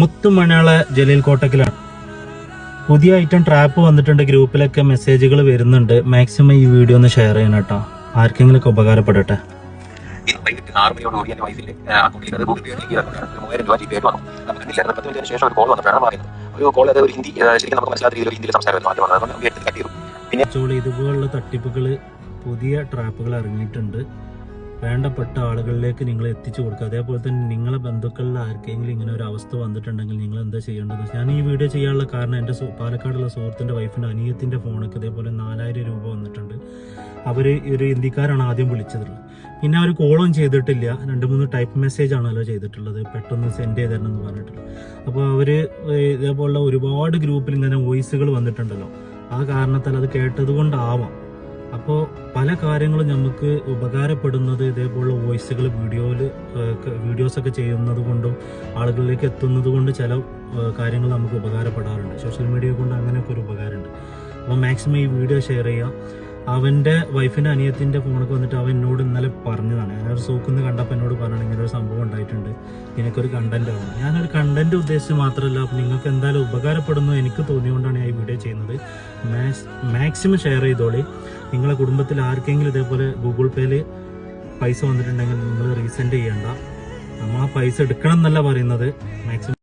മുത്തുമണയാള ജലീൽ കോട്ടക്കിലാണ് പുതിയ item trap വന്നിട്ടുണ്ട്. ഗ്രൂപ്പിലൊക്കെ മെസ്സേജുകൾ വരുന്നുണ്ട്. മാക്സിമം ഈ വീഡിയോ ഒന്ന് ഷെയർ ചെയ്യണം കേട്ടോ. ആർക്കെങ്കിലും ഒക്കെ ഉപകാരപ്പെടട്ടെ പിന്നെ ഇതുപോലുള്ള തട്ടിപ്പുകൾ പുതിയ ട്രാപ്പുകൾ ഇറങ്ങിയിട്ടുണ്ട്. വേണ്ടപ്പെട്ട ആളുകളിലേക്ക് നിങ്ങൾ എത്തിച്ചു കൊടുക്കുക. അതേപോലെ തന്നെ നിങ്ങളെ ബന്ധുക്കളിൽ ആർക്കെങ്കിലും ഇങ്ങനെ ഒരു അവസ്ഥ വന്നിട്ടുണ്ടെങ്കിൽ നിങ്ങൾ എന്താ ചെയ്യേണ്ടത്? ഞാൻ ഈ വീഡിയോ ചെയ്യാനുള്ള കാരണം എന്റെ പാലക്കാടുള്ള സുഹൃത്തിന്റെ വൈഫിന്റെ അനിയത്തിന്റെ ഫോണൊക്കെ ഇതേപോലെ നാലായിരം രൂപ വന്നിട്ടുണ്ട്. അവർ ഒരു ഹിന്ദിക്കാരാണ് ആദ്യം വിളിച്ചത്. പിന്നെ അവർ കോളും ചെയ്തിട്ടില്ല. രണ്ട് മൂന്ന് ടൈപ്പ് മെസ്സേജ് ആണല്ലോ ചെയ്തിട്ടുള്ളത്. പെട്ടെന്ന് സെൻഡ് ചെയ്ത് തരണം എന്ന് പറഞ്ഞിട്ടുള്ളത് അപ്പോൾ അവർ ഇതേപോലുള്ള ഒരുപാട് ഗ്രൂപ്പിൽ ഇങ്ങനെ വോയിസുകൾ വന്നിട്ടുണ്ടല്ലോ. ആ കാരണത്താൽ അത് കേട്ടത് കൊണ്ടാവാം. അപ്പോൾ പല കാര്യങ്ങളും നമുക്ക് ഉപകാരപ്പെടുന്നത് ഇതേപോലുള്ള വോയിസുകൾ വീഡിയോയിൽ വീഡിയോസൊക്കെ ചെയ്യുന്നത് കൊണ്ടും ആളുകളിലേക്ക് എത്തുന്നത് കൊണ്ട് ചില കാര്യങ്ങൾ നമുക്ക് ഉപകാരപ്പെടാറുണ്ട്. സോഷ്യൽ മീഡിയ കൊണ്ട് അങ്ങനെയൊക്കെ ഒരു ഉപകാരമുണ്ട്. അപ്പോൾ മാക്സിമം ഈ വീഡിയോ ഷെയർ ചെയ്യുക. അവന്റെ വൈഫിന്റെ അനിയത്തിന്റെ ഫോണൊക്കെ വന്നിട്ട് അവൻ എന്നോട് ഇന്നലെ പറഞ്ഞതാണ്. ഞാനൊരു സൂക്കുന്ന് കണ്ടപ്പോൾ എന്നോട് പറഞ്ഞു ഇങ്ങനെ ഒരു സംഭവം ഉണ്ടായിട്ടുണ്ട്. നിനക്കൊരു കണ്ടന്റ് ആണ് ഞാനൊരു കണ്ടന്റ് ഉദ്ദേശിച്ച് മാത്രമല്ല നിങ്ങൾക്ക് എന്തായാലും ഉപകാരപ്പെടുന്നു എനിക്ക് തോന്നിയുകൊണ്ടാണ് ഞാൻ ഈ വീഡിയോ ചെയ്യുന്നത്. മാക്സിമം ഷെയർ ചെയ്തോളി. നിങ്ങളെ കുടുംബത്തിൽ ആർക്കെങ്കിലും ഇതേപോലെ ഗൂഗിൾ പേയിൽ പൈസ വന്നിട്ടുണ്ടെങ്കിൽ നിങ്ങൾ റീസെൻഡ് ചെയ്യണ്ട. നമ്മൾ ആ പൈസ എടുക്കണം എന്നല്ല പറയുന്നത്. മാക്സിമം